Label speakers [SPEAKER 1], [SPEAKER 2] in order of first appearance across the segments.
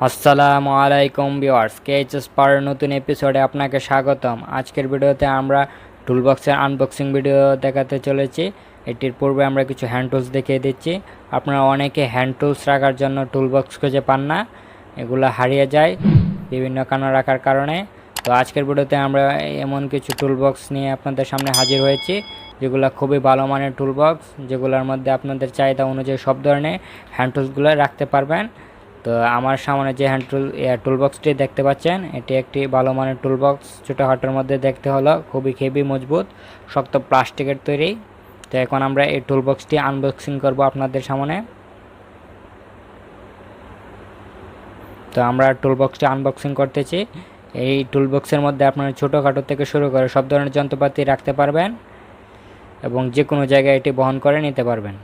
[SPEAKER 1] আসসালামু আলাইকুম ভিউয়ার্স কেএইচএস পার নতুন এপিসোডে আপনাকে স্বাগতম। আজকের ভিডিওতে আমরা টুলবক্সের আনবক্সিং ভিডিও দেখাতে চলেছি। এটির পূর্বে আমরা কিছু হ্যান্ড টুলস দেখিয়ে দিচ্ছি। আপনারা অনেকে হ্যান্ড টুলস রাখার জন্য টুলবক্স খুঁজে পান না। এগুলো হারিয়ে যায় বিভিন্ন কারণে রাখার কারণে। তো আজকের ভিডিওতে আমরা এমন কিছু টুলবক্স নিয়ে আপনাদের সামনে হাজির হয়েছি, যেগুলো খুবই ভালো মানের টুলবক্স যেগুলোর মধ্যে আপনাদের চাহিদা অনুযায়ী সব ধরনের হ্যান্ড টুলসগুলো রাখতে পারবেন। তো আমার সামনে যে হ্যান্ড টুল টুলবক্সটি দেখতে পাচ্ছেন, এটি একটি ভালো মানের টুলবক্স ছোটোখাটোর মধ্যে দেখতে হলো, খুবই হেভি মজবুত, শক্ত প্লাস্টিকের তৈরি। তো এখন আমরা এই টুলবক্সটি আনবক্সিং করব আপনাদের সামনে। তো আমরা টুলবক্সটি আনবক্সিং করতেছি। এই টুলবক্সের মধ্যে আপনারা ছোটোখাটো থেকে শুরু করে সব ধরনের যন্ত্রপাতি রাখতে পারবেন এবং যে কোনো জায়গায় এটি বহন করে নিতে পারবেন।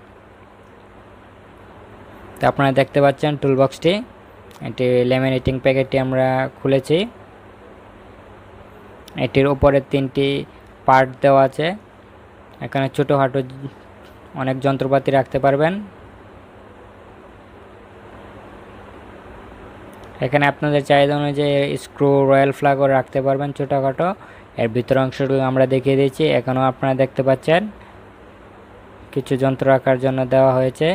[SPEAKER 1] তো আপনারা দেখতে পাচ্ছেন টুলবক্সটি এটি লেমিনেটিং প্যাকেটটি আমরা খুলেছি। এটির উপরে তিনটি পার্ট দেওয়া আছে। এখানে ছোটোখাটো অনেক যন্ত্রপাতি রাখতে পারবেন। এখানে আপনাদের চাহিদা অনুযায়ী স্ক্রু রয়্যাল ফ্লাগও রাখতে পারবেন ছোটোখাটো। এর ভিতর অংশটুকু আমরা দেখিয়ে দিয়েছি এখানেও আপনারা দেখতে পাচ্ছেন। কিছু যন্ত্র রাখার জন্য দেওয়া হয়েছে।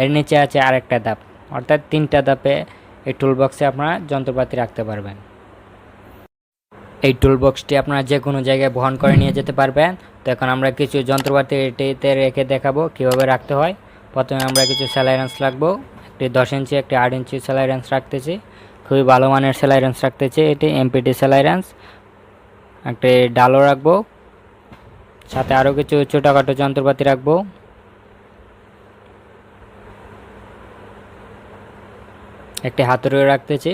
[SPEAKER 1] এর নিচে আছে আরেকটা ধাপ। অর্থাৎ তিনটা ধাপে এই টুলবক্সে আপনারা যন্ত্রপাতি রাখতে পারবেন। এই টুলবক্সটি আপনারা যে কোনো জায়গায় বহন করে নিয়ে যেতে পারবেন। তো এখন আমরা কিছু যন্ত্রপাতি এটিতে রেখে দেখাবো কীভাবে রাখতে হয়। প্রথমে আমরা কিছু সেলাই রেঞ্চ রাখব। একটি দশ ইঞ্চি, একটি আট ইঞ্চি সেলাই রেঞ্চ রাখতেছি। খুবই ভালো মানের সেলাই রেঞ্চ রাখতেছি এটি এমপিটি সেলাই রেঞ্চ একটি ডালও রাখব। সাথে আরও কিছু ছোটোখাটো যন্ত্রপাতি রাখব। একটি হাতুড়িও রাখতেছি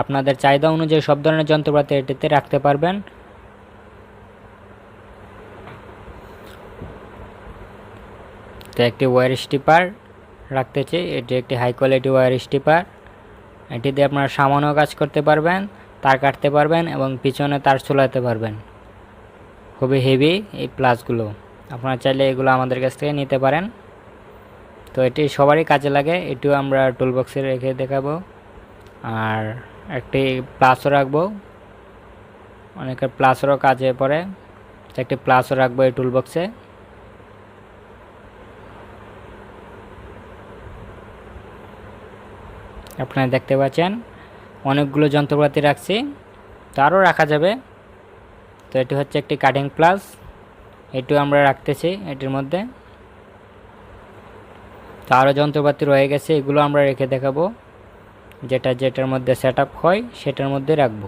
[SPEAKER 1] আপনাদের চাহিদা অনুযায়ী সব ধরনের যন্ত্রপাতি এটিতে রাখতে পারবেন। তো একটি ওয়ার স্টিপার রাখতেছি এটি একটি হাই কোয়ালিটি ওয়ার স্টিপার। এটি দিয়ে আপনারা সামান্য কাজ করতে পারবেন, তার কাটতে পারবেন এবং পিছনে তার চলাতে পারবেন। খুবই হেভি এই প্লাসগুলো। আপনারা চাইলে এগুলো আমাদের কাছ থেকে নিতে পারেন। তো এটি সবারই কাজে লাগে, এটিও আমরা টুলবক্সে রেখে দেখাবো। আর একটি প্লাসও রাখব। অনেকের প্লাসেরও কাজে পড়ে একটি প্লাসও রাখব এই টুলবক্সে আপনারা দেখতে পাচ্ছেন, অনেকগুলো যন্ত্রপাতি রাখছি, তো আরও রাখা যাবে। তো এটি হচ্ছে একটি কাটিং প্লাস এটিও আমরা রাখতেছি এটির মধ্যে। তো আরও যন্ত্রপাতি রয়ে গেছে, এগুলো আমরা রেখে দেখাবো। যেটা যেটার মধ্যে সেট হয়, সেটার মধ্যে রাখব।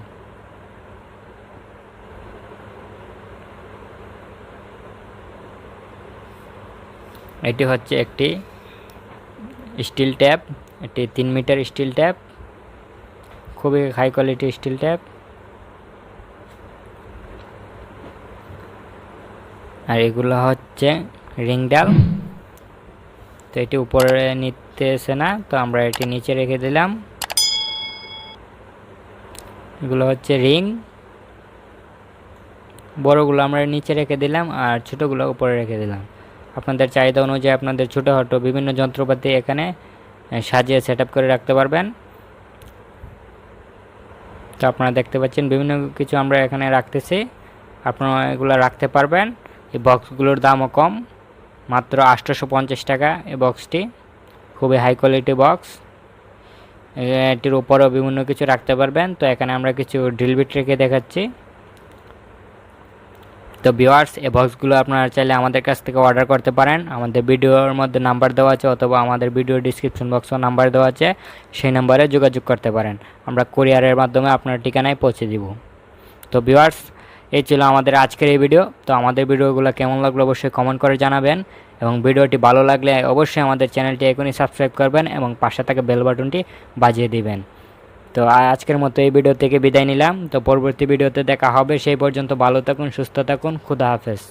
[SPEAKER 1] এটি হচ্ছে একটি স্টিল ট্যাপ এটি তিন মিটার স্টিল ট্যাপ, খুবই হাই কোয়ালিটি স্টিল ট্যাপ। আর এগুলো হচ্ছে রিং ডাল। তো এটি উপরে নিতেছে না, তো আমরা এটি নিচে রেখে দিলাম। এগুলো হচ্ছে রিং। বড়গুলো আমরা নিচে রেখে দিলাম আর ছোটোগুলো উপরে রেখে দিলাম। আপনাদের চাহিদা অনুযায়ী আপনাদের ছোটোখাটো বিভিন্ন যন্ত্রপাতি এখানে সাজিয়ে সেট করে রাখতে পারবেন। তো আপনারা দেখতে পাচ্ছেন বিভিন্ন কিছু আমরা এখানে রাখতেছি। আপনারা এগুলো রাখতে পারবেন। এই বক্সগুলোর দামও কম। মাত্র আটশোশো পঞ্চাশ টাকা এই বক্সটি খুবই হাই কোয়ালিটি বক্স এটির উপরেও বিভিন্ন কিছু রাখতে পারবেন। তো এখানে আমরা কিছু ড্রিল বিট রেখে দেখাচ্ছি। তো ভিওয়ার্স এই বক্সগুলো আপনারা চাইলে আমাদের কাছ থেকে অর্ডার করতে পারেন। আমাদের ভিডিওর মধ্যে নাম্বার দেওয়া আছে অথবা আমাদের ভিডিও ডিসক্রিপশন বক্সও নাম্বার দেওয়া আছে। সেই নাম্বারে যোগাযোগ করতে পারেন। আমরা কোরিয়ারের মাধ্যমে আপনার ঠিকানায় পৌঁছে দিব। তো ভিওয়ার্স এই ছিল আমাদের আজকের এই ভিডিও তো আমাদের ভিডিওগুলো কেমন লাগল অবশ্যই কমেন্ট করে জানাবেন। এবং ভিডিওটি ভালো লাগলে অবশ্যই আমাদের চ্যানেলটি এখনই সাবস্ক্রাইব করবেন এবং পাশে থাকা বেল বাটনটি বাজিয়ে দিবেন। তো আজকের মতো এই ভিডিও থেকে বিদায় নিলাম। তো পরবর্তী ভিডিওতে দেখা হবে। সেই পর্যন্ত ভালো থাকুন, সুস্থ থাকুন। খুদা হাফেজ।